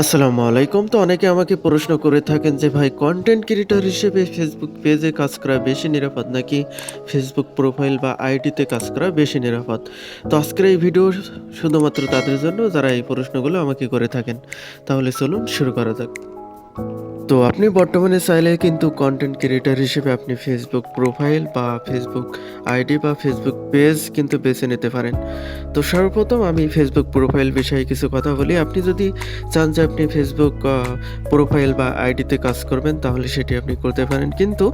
আসসালামু আলাইকুম। তো অনেকে আমাকে প্রশ্ন করে থাকেন যে, ভাই কন্টেন্ট ক্রিয়েটর হিসেবে ফেসবুক পেজে কাজ করা বেশি নিরাপদ নাকি ফেসবুক প্রোফাইল বা আইডিতে কাজ করা বেশি নিরাপদ? তো আজকের এই ভিডিও শুধুমাত্র তাদের জন্য যারা এই প্রশ্নগুলো আমাকে করে থাকেন। তাহলে চলুন শুরু করা যাক। তো আপনি বর্তমানে চাইলে কিন্তু কন্টেন্ট ক্রিয়েটর হিসেবে আপনি ফেসবুক প্রোফাইল বা ফেসবুক আইডি বা ফেসবুক পেজ কিন্তু বেছে নিতে পারেন। তো সর্বপ্রথম আমি ফেসবুক প্রোফাইল বিষয়ে কিছু কথা বলি। আপনি যদি চান যে আপনি ফেসবুক প্রোফাইল বা আইডিতে কাজ করবেন, তাহলে সেটি আপনি করতে পারেন। কিন্তু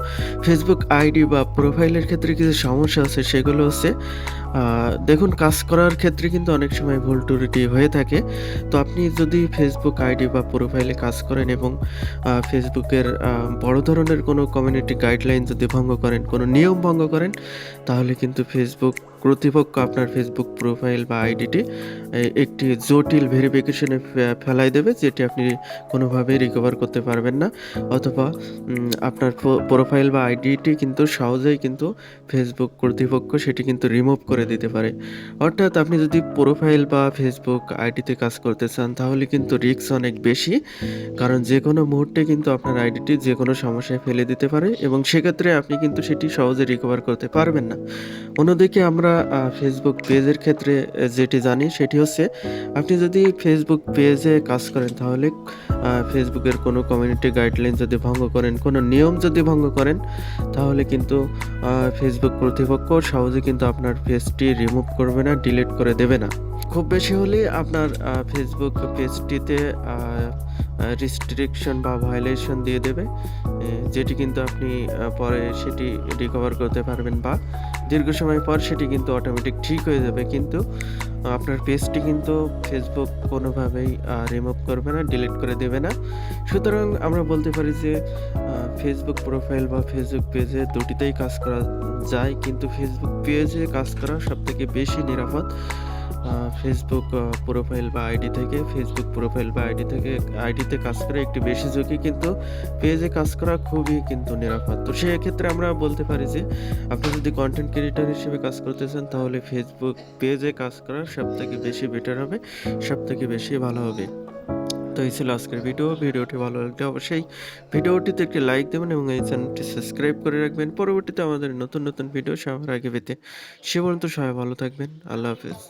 ফেসবুক আইডি বা প্রোফাইলের ক্ষেত্রে কিছু সমস্যা আছে, সেগুলো হচ্ছে দেখুন, কাজ করার ক্ষেত্রে কিন্তু অনেক সময় ভুল ত্রুটি হয়ে থাকে। তো আপনি যদি ফেসবুক আইডি বা প্রোফাইলে কাজ করেন এবং ফেসবুকের বড় ধরনের কোনো কমিউনিটি গাইডলাইন যদি ভঙ্গ করেন, কোনো নিয়ম ভঙ্গ করেন, তাহলে কিন্তু ফেসবুক কর্তৃপক্ষ আপনার ফেসবুক প্রোফাইল বা আইডিটি একটি জটিল ভেরিফিকেশনে ফেলাই দেবে, যেটি আপনি কোনোভাবেই রিকভার করতে পারবেন না। অথবা আপনার প্রোফাইল বা আইডিটি কিন্তু সহজেই কিন্তু ফেসবুক কর্তৃপক্ষ সেটি কিন্তু রিমুভ করে দিতে পারে। অর্থাৎ আপনি যদি প্রোফাইল বা ফেসবুক আইডিতে কাজ করতে চান, তাহলে কিন্তু রিস্ক অনেক বেশি। কারণ যে কোনো মুহূর্তে কিন্তু আপনার আইডিটি যে কোনো সমস্যায় ফেলে দিতে পারে এবং সেক্ষেত্রে আপনি কিন্তু সেটি সহজে রিকভার করতে পারবেন না। অন্যদিকে আমরা ফেসবুক পেজের ক্ষেত্রে যেটি জানি সেটি হচ্ছে, আপনি যদি ফেসবুক পেজে কাজ করেন তাহলে ফেসবুকের কোনো কমিউনিটি গাইডলাইন যদি ভঙ্গ করেন, কোনো নিয়ম যদি ভঙ্গ করেন, তাহলে কিন্তু ফেসবুক কর্তৃপক্ষ সহজে কিন্তু আপনার পেজটি রিমুভ করবে না ডিলিট করে দেবে না। খুব বেশি হলে আপনার ফেসবুক পেজটিতে রিস্ট্রিকশন বা ভায়োলেশন দিয়ে দেবে যেটি কিন্তু আপনি পরে সেটি রিকভার করতে পারবেন বা দীর্ঘ সময় পর সেটি কিন্তু অটোমেটিক ঠিক হয়ে যাবে। কিন্তু, আপনার পেজটি কিন্তু ফেসবুক কোনোভাবেই রিমুভ করবে না ডিলিট করে দেবে না। সুতরাং আমরা বলতে পারি যে ফেসবুক প্রোফাইল বা ফেসবুক পেজে দুটিতেই কাজ করা যায়। কিন্তু ফেসবুক পেজে কাজ করা সবথেকে বেশি নিরাপদ। ফেসবুক প্রোফাইল বা আইডি থেকে ফেসবুক প্রোফাইল বা আইডি থেকে আইডিতে কাজ করা একটি বেশি ঝুঁকি, কিন্তু পেজে কাজ করা খুবই কিন্তু নিরাপদ। তো সেক্ষেত্রে আমরা বলতে পারি যে, আপনি যদি কন্টেন্ট ক্রিয়েটর হিসেবে কাজ করতে চান, তাহলে ফেসবুক পেজে কাজ করা সব থেকে বেশি বেটার হবে সব থেকে বেশি ভালো হবে। তো এই ছিল আজকের ভিডিও ভিডিওটি ভালো লাগলে অবশ্যই ভিডিওটিতে একটি লাইক দেবেন এবং এই চ্যানেলটি সাবস্ক্রাইব করে রাখবেন। পরবর্তীতে আমাদের নতুন নতুন ভিডিও সবার আগে পেতে। সে পর্যন্ত সবাই ভালো থাকবেন। আল্লাহ হাফেজ।